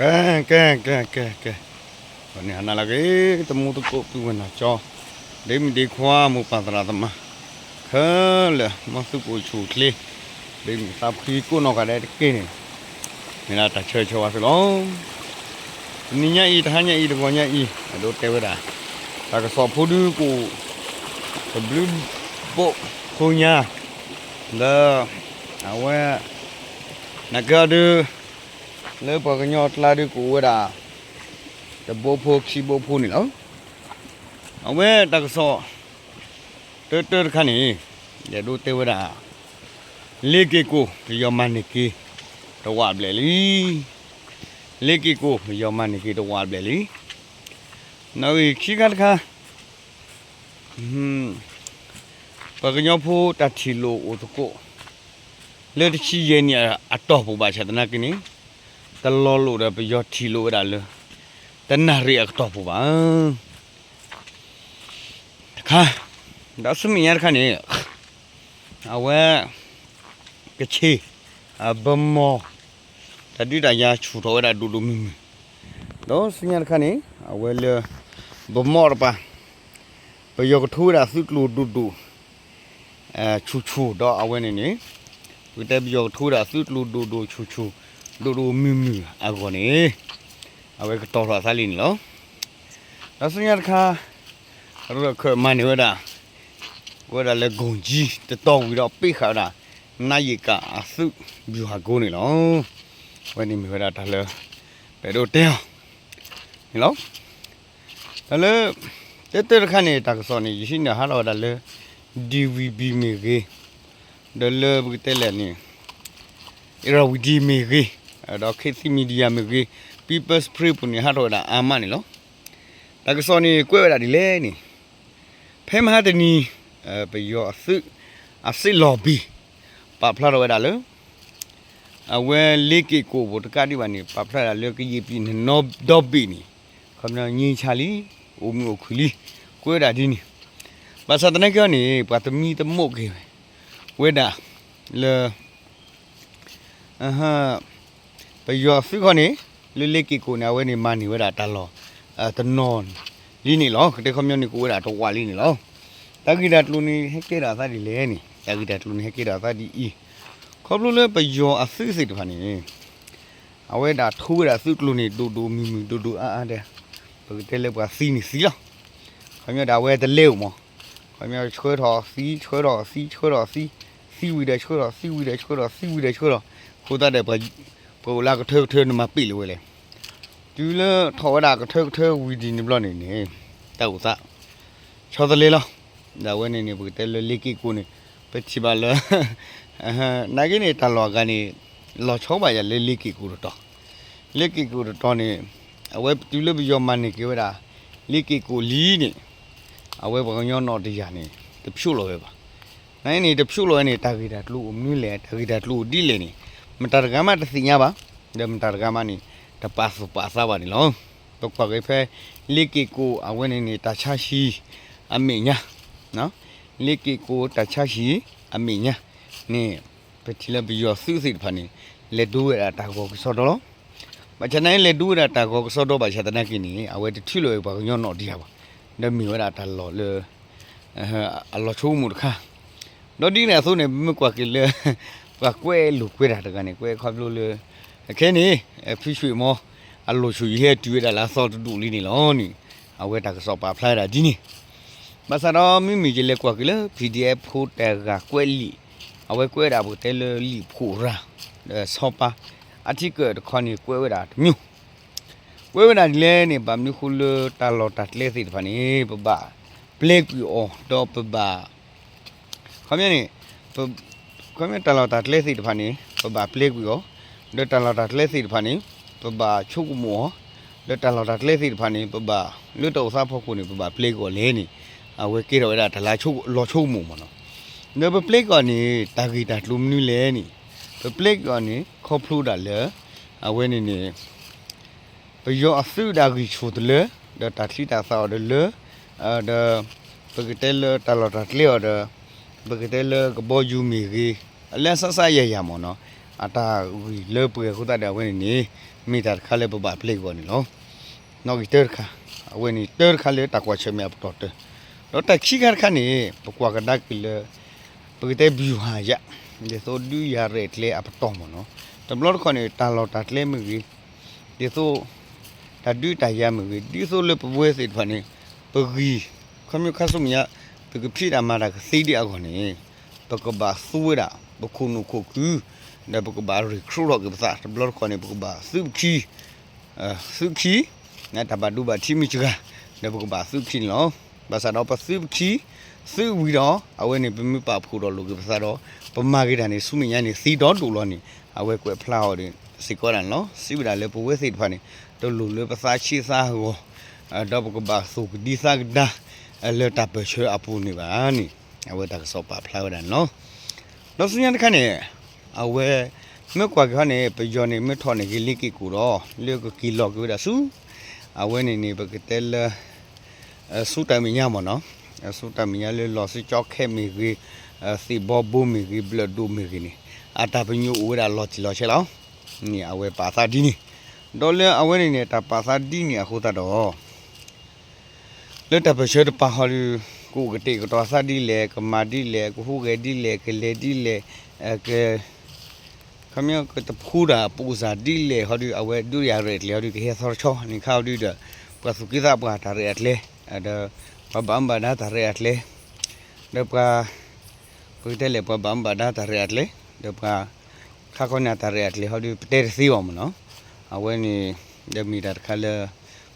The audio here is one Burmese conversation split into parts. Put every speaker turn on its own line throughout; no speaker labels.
ကဲကဲကဲကဲကဲဘာနေဟနာလာကေတမှုတကိုပြဝနာချောဒေမဒီခွာမူပန္တရာသမခဲလေမစုကိုချူကလေဒေမသပ်ခီကိုနောကတဲ့ကင်းနေနာတချေချော ဝါစလုံးနိညာဤတဟညာဤတဘောညာဤအတို့တဲဝတာဒါကစောဖူဒူကိုဘလူးပိုခုညာလာအဝဲနဂဒူ le pa ka nyot la di ku da de bo pho khi bo pho ni lo aw we ta ka so te te kha ni ye do te wa da le ke ko yo man ni ki to wa ble li le ke ko yo man ni ki to wa ble li no i khi ka kha hm pa ka nyot တလောလို့တော့ပြောထီလို့ရလဲတနရီအတော့ပူပါတခါဒါစမီရခနဲ့အဝဲကချီအဘမောတတိတရာချူတော့ရဒူဒူမီမီတော့စမီရခနဲ့အဝဲလေဘမောရပါပြောကထူရသုကလူဒူဒူအဲချူချူတော့အဝဲနေနေဝတက်ပြောထူရသုကလူဒူဒူချူချူ လူလူမြူမြူအကောနေအဝဲကတော့ရစားလိနေလောဒါစညာခါရရခမနေဝဒဝဒလေဂုံကြီးတတော်ဝီတော့ပိခါတာနိုင်ရကအစုဘီဟာကိုနေလောဝဲနေမြဝဒတလဲဘယ်တော့တဲနေလောတလဲတက်တက်ခနဲ့တကစောနေရှိနေဟာတော့တလဲ DVB မြေကြီးဒလဲဘကတဲလဲနေအရာဝီဒီမြေကြီး တော့ခေစီမီဒီယာမြေကြီး people spray ပုန်ဟာတော့တာအာမနေလောတကစောနေကွဲရတာဒီလဲနေဖဲမဟာတနီအဲဘယောအစစ်အစစ်လော်ဘီပပလာတော့ရတာလေအဝဲလေးကကိုဘတကတိပါနေပပလာလေကကြီးပြီနော်ဒေါ်ဘီနီခမနာညင်ချလီဦးမျိုးခလီကွဲတာဒီနီဘာသာတနေကနေပတ်သမီတမုတ်ကေဝဲတာလေအဟာ ပယောဖိခနေလလေကီကိုနာဝဲနေမနေဝဲတာတလောအဲတနော်လီနေလောတဲ့ခမျိုးနေကိုဝဲတာတော့ဝါလီနေလောတဂိတာတလူနေဟက်ကေတာသတိလဲနေတဂိတာတလူနေဟက်ကေတာသတိဤခေါပလူလေပယောအစစ်စစ်တဖာနေအဝဲတာထိုးတာသုကလူနေတူတူမီမီတူတူအာအာတဲ့ဘယ်တဲလဲပါစီနေစီလောခမျိုးဒါဝဲတလေမောခမျိုးချွေးတော်စီချွေးတော်စီချွေးတော်စီစီဝီတဲ့ချွေးတော်စီဝီတဲ့ချွေးတော်စီဝီတဲ့ချွေးတော်ခိုးတတ်တဲ့ ပိုလာကထောက်ထောနမပိလို့လေဒီလထောဒါကထောက်ထောဝီဒီနေဘလနေနေတောက်စားချောတလေလောဒါဝဲနေနေဘူးတဲလလီကီကိုနေပချီပါလအဟနာကိနေတလောကနေလောချောပါရလေလီကီကိုတော့လီကီကိုတော့နေအဝဲဒီလဘယောမနေကေဝဒါလီကီကိုလီနေအဝဲဘကောညောတော့တရားနေတဖြုတ်လို့ပဲပါနိုင်နေတဖြုတ်လို့နေတာဂီတာတလူအမျိုးလေတာဂီတာတလူဒီလေနေ mentargama te sinya ba de mentargama ni te pasu pasa ba ni lo to kwa ge phe liki ko awen ni ta cha shi ami nya no liki ko ta cha shi ami nya ni pe thila bi yo su si pha ni le du ya ta ko so do lo ba cha nai le du ya ta ko so do ba cha ta na ki ni awe ti thi lo ba nyo no dia ba de mi wa ta lo le a lo chu mu kha တော့ဒီနေဆိုနေမကွာကလေ ကကွဲလူကွဲတာတကနေကွဲခေါပလို့လေအခင်းနေဖီရွှေမောအလိုချူရဲတူရလာစောတူလေးနေလောနီအဝဲတာကစောပါဖလာတာဒီနေမဆရောမိမိကြီးလေကွာကလေ PDF ဖိုတဲကကွဲလီအဝဲကွဲတာဘူးတဲလလီဖိုရာစောပါအတိကတခါနေကွဲဝဲတာမြို့ကွဲဝဲတာဒီလဲနေဗမ်နုခုလတာလော်တတ်လေစီတဖာနေပပပလက်ပီအောတော့ပပခမင်းနေ ခမင်းတလော်တာလက်စီတဖာနေပပပလက်ပီအောဒတလော်တာလက်စီတဖာနေပပချုပ်မောဒတလော်တာလက်စီတဖာနေပပလွတ်တော့စားဖို့ကိုနေပပပလက်ကိုလဲနေအဝဲကေတော့အဲ့ဒါဒလာချုပ်လော်ချုပ်မောမနော်နေပပလက်ကနေတာဂီတာလူမနူလဲနေပပလက်ကနေခေါဖလူတာလဲအဝဲနေနေပယောအစုဒါဂီချိုတလဲဒတာတိတာဆောဒလဲအဲဒပကတဲလတလော်တာလေော်ဒဘကတဲလကဘောယူမီကြီး အလဲဆဆရရမော်နော်အတာလေပွေခုတတဲ့ဝင်းနေမိတာခါလေပပပလေကောနေလောနော်ဂီတာခါအဝင်းနေတာခါလေတကွာချမေပတော်တယ်တော့တက်ခိကခါနေပကွာကဒကလေပကတဲ့ဘီယူဟာရဒီဆိုဒူရရက်လေအပတော်မနော်တဘလခေါနေတာလော်တာလေမကြီးဒီဆိုတဒူတရမကြီးဒီဆိုလေပပွဲစိတ်ဖာနေပဂီခမခါဆုမရပကဖိတာမာတာစီဒီအခေါနေပကဘာဆူ ဝရာဘခုနုခုကူဒါပကဘာရီခရူရောကပစာတဘလခေါနေပကဘာစုခီအစုခီနာတဘဒူဘာတီမီချကဒါပကဘာစုခီလောဘာသာတော့ပစုခီစုဝီတော့အဝဲနေပမပဖူတော့လူကပစာတော့ပမာကိတာနေစုမညာနေစီတော့တူလောနေအဝဲကွယ်ဖလာဟော်တင်စီကောရန်လောစီဝီတာလေပဝဲစိတ်ဖာနေတော့လူလေပစာချီစာဟောအတော့ပကဘာစုကဒီစာကဒါအလေတပ်ပချေအပူနေပါနီအဝဲတာဆောပါဖလာရန်လော လောစညာတခနဲ့အဝဲမြကွာခနဲ့ပယောနေမထော်နေကလိကိကူတော့လေကကီလော့ကူဒါစုအဝဲနေနေပကတဲလအစုတိုင်မညမနော်အစုတိုင်မညလေလော်စီချောက်ခဲမီကြီးအစီဘောဘူမီကြီးဘလဒူမီကြီးနေအတာပညူဝဲတာလော်ချီလော်ချေလောနီအဝဲပါသာဒီနီဒေါ်လအဝဲနေနေတာပါသာဒီနီအခုတတော့လက်တပရှေတပါဟော် ကိုကတိကတော့စာဒီလေကမာဒီလေကိုဟုကဒီလေကလေဒီလေအဲကခမယောကတဖူရာပူစာဒီလေဟောဒီအဝဲဒူရရက်လေဟောဒီကေဆောချောနိခါဒီဒပစုကိသာပါတာရက်လေအဒပဘမ်ဘာနာတာရက်လေဒပပူတယ်လေပဘမ်ဘာနာတာရက်လေဒပခါကောနာတာရက်လေဟောဒီပတဲစီဝမနော်အဝဲနေဒမီတာခါလေ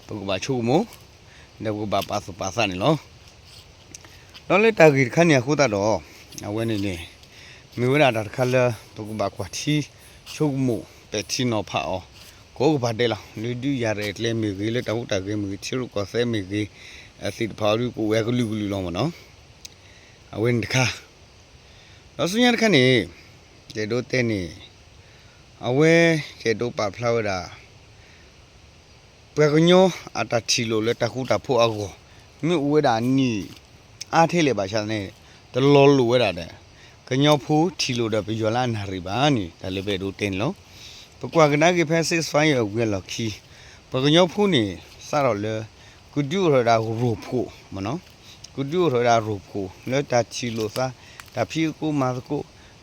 ပကဘာချူမိုဒပကဘာပါစပါစနေလော တော့လေတာဂီခန်ရခုတာတော့အဝဲနေနေမြေဝရတာခါလဘကဘာကွာတီချုပ်မှုပက်တီနောဖာအောကိုကဘာတဲလာလူဒူရရဲလေမြေကြီးလေတောက်တာကြီးမြေချီရုကဆဲမြေကြီးအစစ်ဖာရီကိုဝဲကလူကလူလောမနော်အဝဲတခါတော့စညာတခါနေကျေတို့တဲနေအဝဲကျေတို့ပါဖလာဝရာပကညောအတတီလိုလေတခုတာဖို့အကောမြေဝဲတာနီ အားထေးလေပါရှာနေတလောလူဝဲတာတဲ့ကညောဖူးထီလိုတဲ့ဘယောလာနာရီပါနီဒါလည်းပဲတို့တင်လုံးပကွာကနာကေဖက်စစ်ဖိုင်းရဝဲလောက်ခီပကညောဖူးနေစတော့လေကုဒူရတာရူဖူမနော်ကုဒူရတာရူဖူလေတာချီလိုစာတာဖီကူမာကို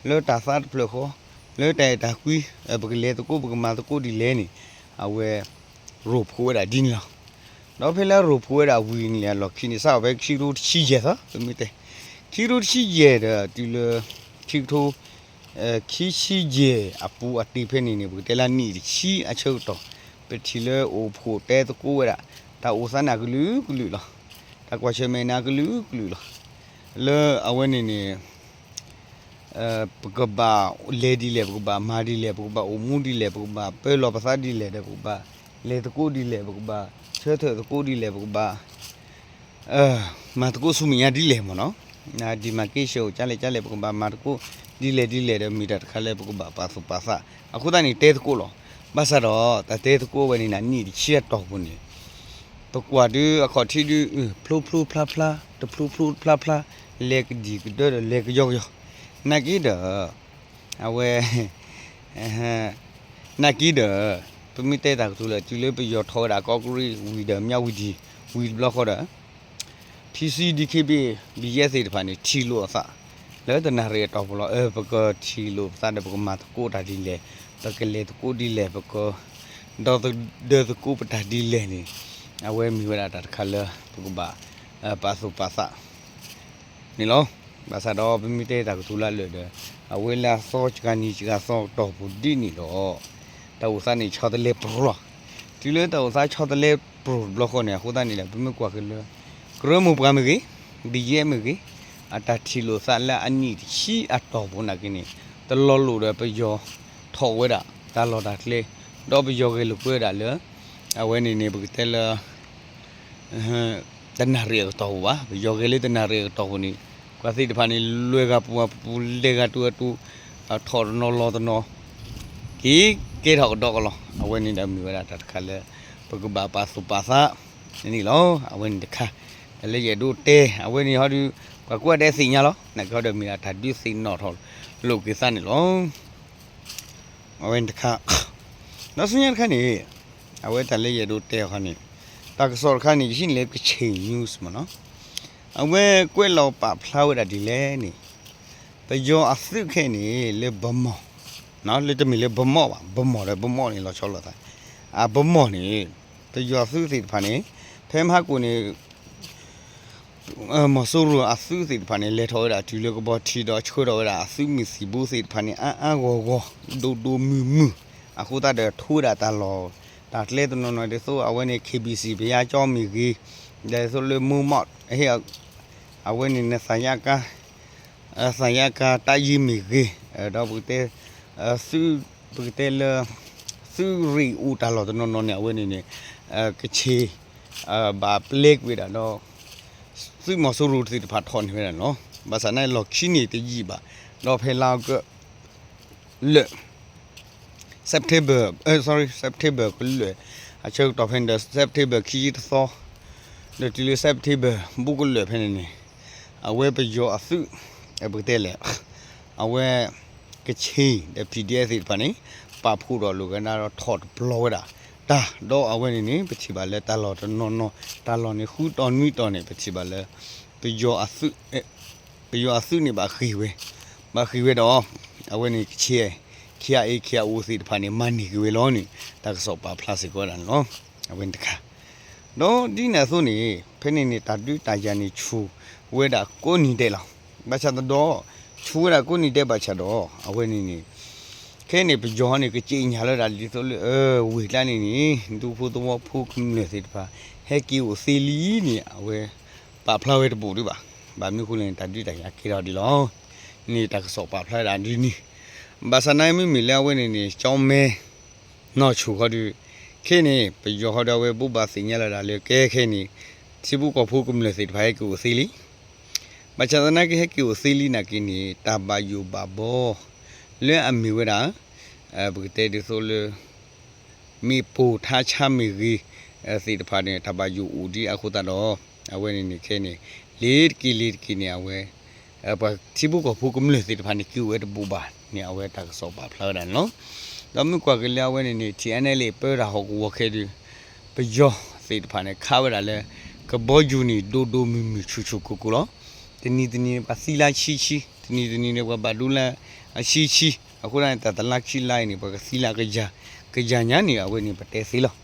လေတာဖတ်ပလခောလေတဲတာကွီပကလေတကိုပကမာတကိုဒီလဲနေအဝဲရူဖူဝဲတာဒီနီလား တော့ဖေလာရူဖိုးရဝီနီရလော်ခီနီစာပဲခီရူချီရသသမီးတဲ့ခီရူချီရတဲ့ဒီလခီထိုအဲခီချီရအပူအတိဖဲနေနေဘူးတဲလာနီချီအချုပ်တော့ပတိလေအိုဖိုတဲတကိုရတာအိုစနာဂလူဂလူလားတကွာချေမေနာဂလူဂလူလားလေအဝနေနေအဲပကဘာလေဒီလေပကဘာမာဒီလေပကဘာအိုမူဒီလေပကဘာပဲလောပစာဒီလေတဲ့ပကဘာ လေတကိုဒီလေပကဘာချဲတဲ့ကိုဒီလေဘဘာအဲမတ်ကိုဆုမညာဒီလေမနော်နာဒီမကေရှိုချလေချလေဘဘာမတ်ကိုဒီလေဒီလေတဲ့မီတာခလဲဘဘာပါစပါစာအခုတန်းနေတဲကိုလောဘာသာတော့တတဲကိုပဲနေနာနီချီတော့ဘူးနေပကွာဒီအခေါ်တီဒီဖလူဖလူဖလာဖလာတဖလူဖလူဖလာဖလာလက်ဒီကတော့လက်ယောယောနဂီဒအဝဲအဲနဂီဒ ပမိတဲတာသူလေကျူလေးပယောထောတာကော့ကရီဝီဒမြောက်ဝီဒီဝီဘလော့ခေါ်တာ TCDKB BSA တဖာနေထီလို့အစလဲတနာရတော့ဘလောအဲဘကထီလို့စတဲ့ဘကမတ်ကိုတာဒီလေတကလေတကိုဒီလေဘကတော့ဒေတကိုပတာဒီလေနေအဝဲမီဝရတာခါလဘကဘာအပါစုပါစာနီလောဘာသာတော့ပမိတဲတာကသူလာလွတ်တယ်အဝဲလာစောချကနေချကစောတော့ဘူးဒီနီတော့ တောစာနေ6တလေပရောဒီလေတောစာ6တလေပရောဘလခနေခုတနေလေဘမကွာကလေကရမပကမကြီးဒီရဲမကြီးအတတီလိုစာလာအနီရှိအတော်ဘုနာကင်းတလောလိုတဲ့ပယောထော်ဝဲတာဒါလော်တာလေတော့ပယောကလေးပွဲတာလေအဝဲနေနေဘကတဲလာတနာရီတော့ဝါပယောကလေးတနာရီတော့နေကွာစီတဖာနေလွဲက ပူပူလေကတူတူထော်နော်လော်တနော်ဒီကေထောက်တော့ကလောအဝဲနေတဲ့မြူရတာတခါလဲပကဘာပါစုပါစာနီလောအဝဲနေတခါလေရဒိုတဲအဝဲနေဟောဒီကကွက်တဲ့စိညာလောနကောတဲ့မီတာဓာတုစိနော်ထောလုတ်ကိစနေလောအဝဲတခါနောက်စညခဏနေအဝဲတလေးရတို့တဲခဏနေတာကစောခဏနေရှင်းလေကချေ news မနော်အဝဲကွဲလောပါဖလာဝရဒီလဲနေတယောအစစ်ခဲနေလေဘမော နော်လေတမီလေဘမောပါဘမောလေဘမောနေလောချောလောတာအဘမောနေတယောစစ်စစ်ဖာနေဖဲမဟာကိုနေအမဆိုရအစုစစ်ဖာနေလေထောတာဒီလိုကဘောတီတော့ချိုးတော့တာအစုမီစီဘူးစစ်ဖာနေအာအာゴゴဒိုဒိုမူမူအခုတတဲ့ထိုးတာတလောဒါလေတနော်နော်တဲ့ဆိုအဝဲနေ KBC ဘရားကြောမီကြီးဒါဆိုလေမူမော့အဲအဝဲနေနဆိုင်ရကအဆိုင်ရကတာယီမီကြီးအဲတော့ဘူးတဲ့ အဆူပကတဲလဆူရီဦးတာလောတနော်နော်နဲ့အဝဲနေနေအကချေအဘာပလက်ဝေတာနော်ဆူမဆူရူတီဖတ်ထွန်နေတယ်နော်ဘာစနိုင်လောက်ချင်းနေတကြီးပါတော့ဖဲလောက်ကလေ September အဲ sorry September ကလေအချုပ်တော့ဖဲ September ခီးသောလေတီလေ September ဘူးကလေဖဲနေအဝဲပယောအဆူအပကတဲလေအဝဲ ကချေတဲ့ PDF တွေပါနေပါဖို့တော့လိုကနာတော့ thought blow တာဒါတော့အဝင်နေပချီပါလဲတလော်တော့နော်နော်တလော်နေဟူတော်နွီတော်နေပချီပါလဲပျော်အဆုပျော်အဆုနေပါခေဝဲမခေဝဲတော့အဝင်နေကချေခရအေခရဦးစီတဖာနေမန်နေကွေလောနေတကစောပါဖလားစကောလာနော်အဝင်တခါနော်ဒီနေဆိုနေဖဲနေနေတာတူတာယာနေချူဝဲတာကိုနီတဲ့လောမချတော့ ချူရကိုနီတဲ့ဘာချတော့အဝဲနေနေခဲနေပကြောနေကကြင်ညာလာတာဒီဆိုလေအဲဝေလာနေနေဒူဖို့တော့ဖို့ကင်းနေစစ်ပါဟက်ကီကိုစီလီနေအဝဲပါဖလာဝဲတပူဒီပါဘာမျိုးခုလင်းတတိတရခေတော်ဒီလောနေတကစောပါဖလာတာဒီနီဘာစနိုင်မီမီလာဝဲနေနေချောင်းမဲနော်ချူခေါ်ဒီခဲနေပကြောဟောတော်ဝဲပုပ္ပါစင်ညာလာတာလေကဲခဲနေစီဘူးကဖို့ ကင်းနေစစ်ပါဟက်ကိုစီလီမချဒနာကဟက်ကီကိုစီလီနာကင်းနေတာဘာယူဘာဘောလဲအမီဝဲတာအဲဘုတေဒီဆိုလေမီပူထားချမီရီအဲစီတဖာနေတပါယူဦးဒီအခုတတော့အဝဲနေနေခဲနေလေးကီလေးကီနေအဝဲအပတိဘူးကဖုကမလို့စီတဖာနေကျူဝဲတ ပူပါနေအဝဲတက်စောပါဖလာတယ်နော်တော့မြကွာကလေးအဝဲနေနေ TNL လေးပဲတာဟောကိုခဲဒီပယောစီတဖာနေခါဝဲတာလဲကဘောဂျူနီဒိုဒိုမီမီချူချူကူကူလောတနီတနီပါစီလာချီချီတနီတနီနေဘာဒူလာအရှိချီအခုတိုင်းတတလခိလိုက်နေပကစီလာကကြကကြညာနေအဝဲနေပတဲစီလော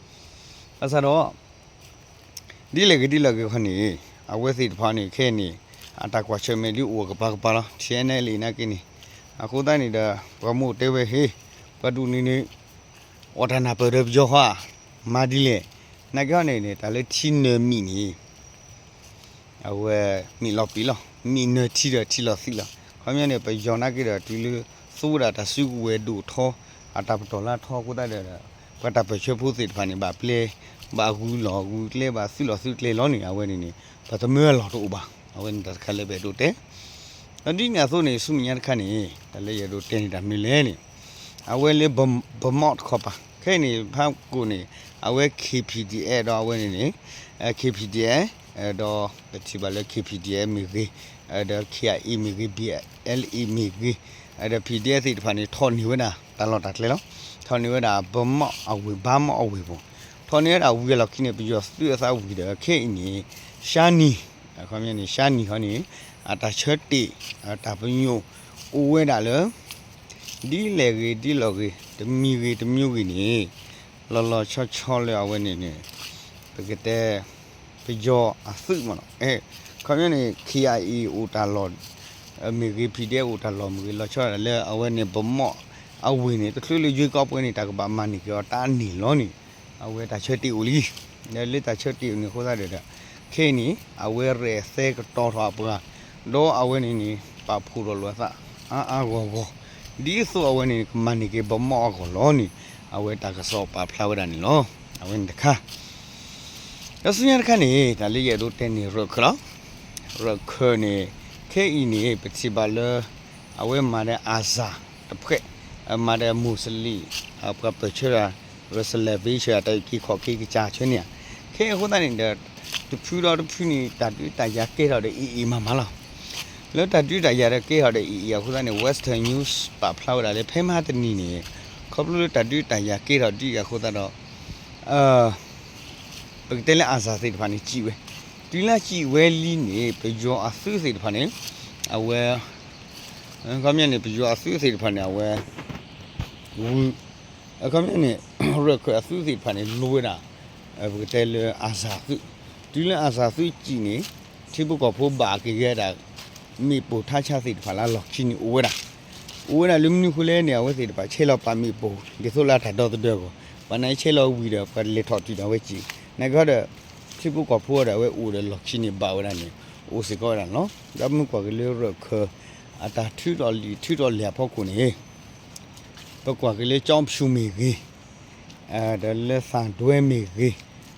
အစတော့ဒီလေကဒီလေကခဏီအဝဲစီတဖာနေခဲနေအတကွာချမေလီဥကပါကပါလားချဲနေလီနာကိနေအခုတိုင်းနေတာဘမို့တဲဝဲဟေးပဒူနေနေဝဒနာပရဘဂျောဟာမာဒီလေနကောနေနေတာလေချင်းနေမီနီအဝဲမီလောက်ပြီလော မီနတီရတီလောက်စီလားခမရနေပယောနာကိရဒီလူစိုးရတာစုဝဲဒူထောအတပတော်လာထောကိုတိုက်တယ်ပတပချဖို့စစ်ဖာနေပါပလေဘာကူလောကူကလေပါစုလောစုကလေလောနေအဝဲနေနေပသမဲလောတော့ပါအဝဲနေတခါလေပဲတို့တဲ့အဒီညာဆိုနေစုမြတ်ခန့်နေတလေရတို့တင်းနေတာမီလဲနေအဝဲလေဘဘမော့ခေါ်ပါခဲနေဖာကိုနေအဝဲ KPDA တော့အဝဲနေနေအဲ KPDA အဲတော့တချီပါလေ KPDA မီကြီးအဲတော့ KIE မီကြီး BLE မီကြီးအဲ့ဒါ PDF တွေတဖာနေထော်နေဝနာတန်တော့တာလေနော်ထော်နေဝနာဘမအဝေဘာမအဝေပေါ့ထော်နေတာဝီလောက်ခိနေပြီးတော့သူ့အစားဝီတယ်ခေအင်းကြီးရှာနီအခါမြနေရှာနီဟောနေအတာချက်တီအတာပညိုဦးဝဲတာလေဒီလေကြီးဒီလောကြီးတမီကြီးတမျိုးကြီးနေလောလောချောချောလဲအဝဲနေနေပကတဲ့ ပကြောအစုမနော်အဲခါမြနေ KIE ဦးတာလောအမေကြီးဖီတဲ့ကိုတလောမကြီးလောချောလဲအဝဲနေဘမော့အဝင်းနေတခွေးလေးရွေးကောက်ပွဲနေတာကဘာမနီကြောတာနီလောနီအဝဲတာချက်တီဦးလီလဲလက်တာချက်တီဦးနေခိုးသားတဲ့ခဲနီအဝဲရဲဆဲကတော်ထွားပွားတော့အဝဲနေနေပါဖူတော်လောသအာအာဂောဂောဒီဆိုအဝဲနေမနီကေဘမော့ကိုလောနီအဝဲတာကစောပါဖလာဝဒနီလောအဝဲတခါ ရစညာခနေဒါလေးရတော့တဲနေရခလားရခနေခဲအီနေပတိပါလအဝဲမာတဲ့အာဇာတဖက်အမာတဲ့မုစလီအပကပချရာရစလဗေးချာတိုက်ကိခေါ်ကိကြချင်းနေခဲအခုတည်းတဲ့တဖြူတော့တဖြူနေတတူတရကဲတော့တဲ့အီအီမမလားလောတတူတရတဲ့ကဲတော့တဲ့အီအခုတည်း Western News ပါဖလောက်တာလေဖဲမတနီနေခခေါပလူတတူတန်ရကေတော့ဒီရခိုးတော့အာ ပကတဲလအာစာစိတ်ဖာနေကြည့်ဝဲဒီလာကြည့်ဝဲလီနေပကြောအဆူစိတ်ဖာနေအဝဲကမြနေပကြောအဆူစိတ်ဖာနေအဝဲဝူအကမြနေရခအဆူစိတ်ဖာနေလိုရတာပကတဲလအာစာစိဒီလာအာစာစိကြည့်နေချိဘကဖို့ဘာကေရတာမိပိုထားချစိတ်ဖာလာလောက်ချင်းဝဲတာဝနာလူမနုခလဲနေဝဲစီတပါချေလောက်ပါမိပိုဒီဆိုလာထတော့တဲ့ကိုဘာနိုင်ချေလောက်ဝီတော့ပါလေထော်တီတော့ဝဲကြည့် နေကြတဲ့ချိပုကဖိုးရဝဲဦးတယ်လောက်ချင်းနေပါဝရနေဦးစီကောရနော်ဒါမှကွာကလေးရခအတာထူတော်လီထူတော်လျာဖို့ကိုနေပကွာကလေးကြောင်းဖြူမိကြီးအဲဒါလက်ဆန်တွဲမိကြီး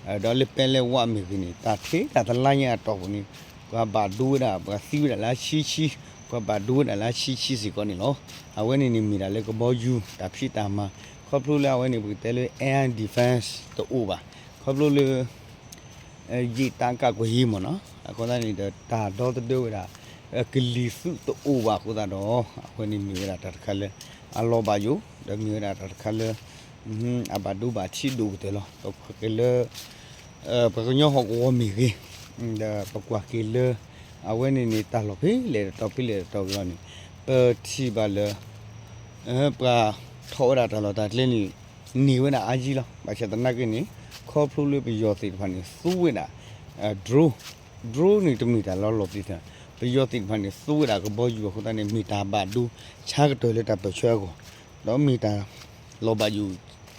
အဲဒါလက်ပဲလဲဝမိကြီးနေတာသေးတာတလိုင်းရတော့ဘူးနေကွာဘာဒူးတာဘာစီးရလားချီချီကွာဘာဒူးတာလားချီချီစီကောနေလောအဝဲနေနေမိတာလေကဘောယူတာဖြစ်တာမှာခေါပလိုလာဝဲနေဘူးတဲလေ air defense တော့ဥပါ ခေါပလိုလေအဲဂျီတန်ကကိုရေးမနော်အကောသားနေတဲ့တာတော့တူတာကလီစုတော့ဥပါခုတာတော့အဝဲနေမိရတာတခါလေအလောပါယိုဒမီရတာတခါလေဟင်းအဘဒူပါချီဒူတယ်လို့တော့ကလေအဲပကညောဟောကိုမီကြီးဒါပကွာကီလေအဝဲနေနေတာလို့ဖေးလေတော့ပြလေတော့ကြောနေပတိပါလေအဲပကထောရတာတော့ဒါလင်းနေနေဝနာအာကြီးလောဘာချက်တနကနေ ခေါ်ဖလူလေးပြီးရောသိဖာနေစူးဝနာအဲဒရိုဒရိုနေတမီတာလောလောပြီးတာပြီးရောသိဖာနေစူးဝနာကဘောယူခုတနေမီတာပါဒူချာကတော်လက်တပချွဲကိုတော့မီတာလောဘယူ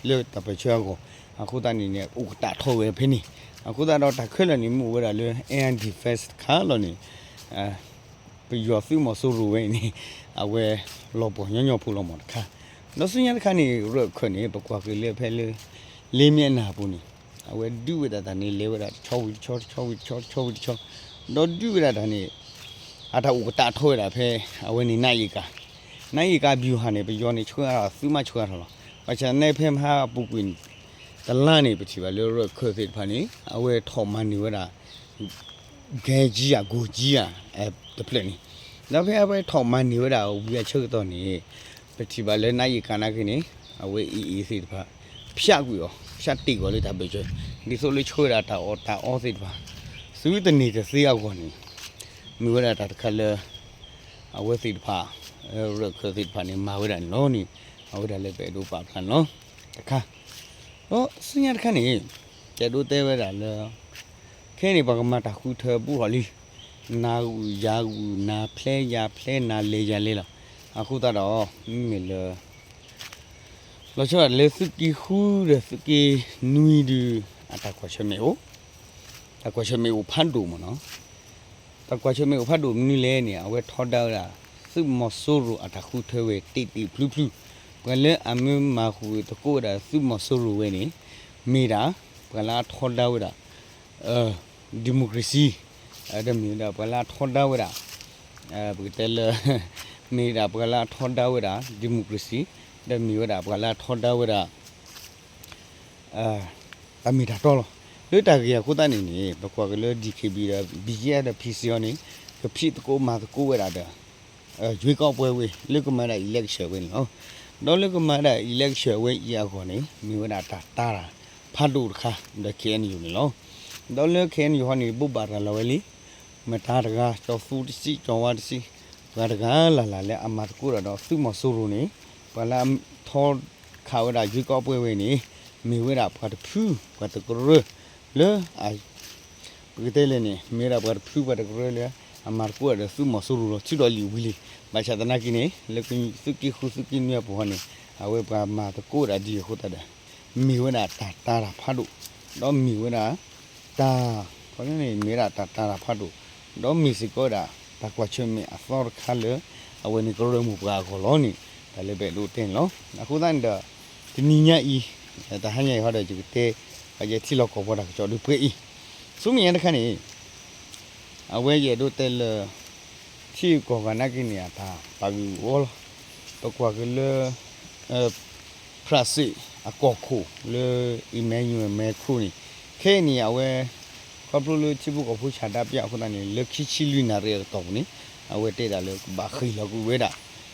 လက်တပချွဲကိုအခုတနေနေဥကတာထောဝဲဖင်းနေအခုတတော့တခွဲလနေမှုဝဲတာလေ AND first ခါလောနေအဲပြီးရောသိမဆိုးရဝဲနေအဝဲလောပေါ်ညညဖူလောမောတခါနော်စင်ရခါနေရခွနေပကွာကလေးဖဲလေလေးမျက်နာပူနေ အဝဲဒူဝဒတာနေလေဝဒ6ဝ6 6 6 6 6တော့ဒူဝဒတာနေအထာဥကတာထွေးတာဖဲအဝဲနေနိုင်ရီကနိုင်ရီကဘီယူဟာနေပြီးရောနေချွဲရသူမချွဲရတော့အချာနေဖဲမဟာပူကွင်းတလန့်နေပချီပါလေရခွေစစ်ဖာနေအဝဲထော်မန်နေဝဒဂဲကြီးရကိုကြီးရအဲတပလက်နေနောက်ဖက်အပဲထောင်မနေရတာကိုပြီးချုပ်တော့နေပတိပါလဲနိုင်ခနာခင်းနေအဝေးအီအီစီတပါဖြတ်ကူရော ဖြတ်တိကိုလေတပဲကျွဒီဆိုလေချိုးရတာအော်တာအော်စီတပါစူးတနေတဲ့စေးရောက်ကောနေမြဝရတာတခါလဲအဝေးစီတပါရခစီတပါနေမာဝရနော်နီအဝေးတယ်လည်းပဲတို့ပါဖန်နော်တခါဟောစင်ရတခါနေကျတို့တဲဝဲတာလဲခဲနေပါကမတာခုထပူဟောလီနာူယာူနာဖလဲယာဖလဲနာလေရလေးလားအခုတော့မိလေ လောချောလေစကီခူရစကီနွီဒီအတာကွာချမေအိုတကွာချမေအိုဖန်တူမနော်တကွာချမေအိုဖန်တူမနီလဲနေအဝဲထောတော့တာစုမဆိုးရအတာခုထဲဝဲတိတိဖလူဖလူဘလဲအမမခူတကိုတာစုမဆိုးရဝဲနေမိတာဘလာထောတော့တာအဲဒီမိုကရေစီ ada mida pala thoda wera begitu mida pala thoda wera demokrasi da mida pala thoda wera ah amida tolo လွတ်တာကြီးကိုတန်းနေနေဘကွာကလေးဒီခေပြီးတာဘီရတဲ့ဖီစီယောနေကဖြစ်ကိုမာကိုဝဲတာတဲ့အဲရွေးကောက်ပွဲဝေးလက်ကမရ election ဝေးနော်တော့လက်ကမရ election ဝေးရခေါ်နေမိဝနာတာတာဖတ်လို့ခါဒကဲနေယူနေနော်တော့လက်ခဲနေဟောနေပုပ္ပါရလဝဲလီမတာတကားကျော်ဖူတစီကျော်ဝါတစီဘာတကားလာလာလဲအမတ်ကိုရတော့သူ့မဆိုးရနေ ဘလာထောခါဝရယူကောပွဲဝဲနေမိဝဲတာဖတ်ဖူးဘတ်ကရလေအိုင်ပကတဲ့လေနေမေရာဘတ်ဖူးဘတ်ကရလေအမတ်ကိုရသူ့မဆိုးရချီတော်လီဝီလီဘာချဒနာကိနေလေကွန်စုကီခုစုကီမြပဟနေအဝဲပါမာတကိုရဒီဟုတ်တယ်မိဝဲတာတာတာဖတ်လို့တော့မိဝဲတာတာခေါင်းနေမေရာတာတာဖတ်လို့တော့မီစီကိုဒါတကွာချွမေအဖော်ခါလအဝနေကရမှုပါခေါ်လို့နိ ဒါလည်းပဲလို့တင်လို့အခုတန်းတော့ဒီညညဤဒါဟန်ရဟောတဲ့ကျတဲ့အရဲ့တီလောက်ကိုပေါ်တာကြော်လူပြေးစုမြင်တဲ့ခဏနေအဝဲရတို့တဲလချီကောကနာကိနီယာတာပါဘူးဝေါ်ပကွာကလေအဖရစီအကောခုလေအီမန်ယူမဲခုနီခဲနီအဝဲကပလူချိဘူးကဖူချာတာပြခုနနေလက်ခိချီလူနာရဲတော့နိအဝဲတဲ့တာလေဘာခိလကူဝဲတာ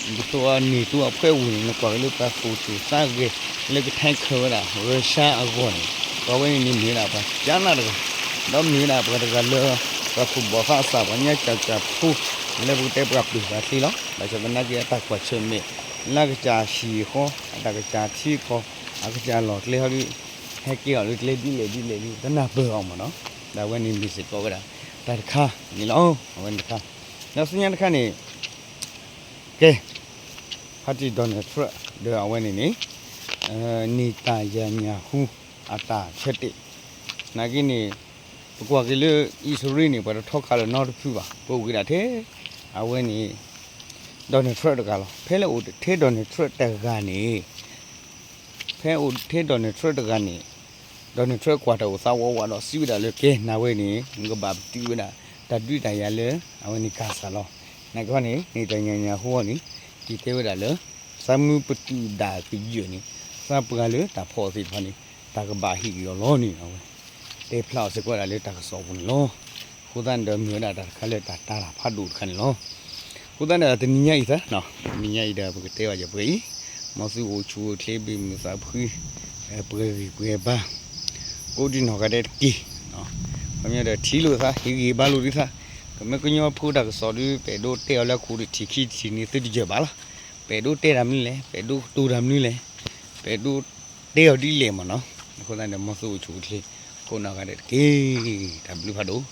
ဂမကောကရဖရာစီအကောခုခဲလေနေပလာအဖပ်မင်းနေပလာကေကဲနာဒတာပဒါပရာအဖူတဲလေကောဖရာစီဘုန်နေမီလာအီမန်ယူမေခုန်လောနီအဝဲတေဖီလောတော့အီမန်ယူမေခုန်နီမြကွာကတပါနေအဝဲမမီဒီဆိုပါလေးကျဲမောဒီတော့နေတော့အဖွဲ့ဝင်လည်းကွာလို့ပတ်ဖို့သူစားကြလေကထိုင်ခေါ်တာရုရှားအကောနေတော့ဝင်းနေနေလာပါကျန်လာတော့တော့နေလာပါတကလောပတ်ဖို့ဘောဖာစာပညာချာချာဖူလေဘူးတဲ့ပရပ်ပြီးပါစီလောဒါချက်မနာကြီးအတက်ကွာချင်မေလာကချာရှိခေါ်အတကချာချီခေါ်အကချာလောလေဟရီဟက်ကီအလူလေဒီလေဒီလေဒီတနာပေအောင်မနော်ဒါဝင်းနေပြီစစ်ပေါ်ကတာဒါတခါနေလောဝင်းတခါနောက်စညတခါနေ ကဲဟတ်တီဒေါ်နယ်ထရက်ဒေအဝဲနေနေအဲနေတာရညာဟူအတာချက်တိနာကိနေပကွာကလေးဤဆိုရင်းနေပါတော့ထောက်ခါလို့နောက်တစ်ခုပါပုတ်ကြတာတဲ့အဝဲနေဒေါ်နယ်ထရက်ကလောဖဲလေဦးထဲဒေါ်နယ်ထရက်တက်ကနေဖဲဦးထဲဒေါ်နယ်ထရက်တက်ကနေဒေါ်နယ်ထရက်ကွာတော့သာဝဝတော့စီးတာလေကဲနာဝဲနေငါဘာတီးဝနာတတူတရလေအဝဲနေကာဆာလော နာကောနေနေတညာညာဟောနေဒီသေးဝတာလေစမှုပတူဒါပီယနေစပကလေတာဖော်စီဖာနေတာကဘာဟီရောလောနေအဝဲတေဖလောက်စကွာလေတာကစောဘူးလောခုဒန်ဒမြနာတာခလက်တာတာဖတ်ဒူခန်လောခုဒန်တာတနိညာဤသနော်နိညာဤတာဘကတဲဝရပွေမဆူအိုချူထေဘီမစာဖီအပွေပွေပါကိုဒီနော်ကတဲ့ကီနော်ဘမြတဲ့ထီလို့သာဟီဂီဘာလို့ဒီသာက မကညောဖူတာကစော်ဒီပေဒိုတဲရလက်ခုဒီထီခီချီနေသတိကြပါလားပေဒိုတဲရမင်းလေပေဒိုတူရမင်းလေပေဒိုတဲရဒီလေမနော်ခုဒန်မဆူချူထေခုနော်ကတဲ့ကီတဘလူဖတ်တော့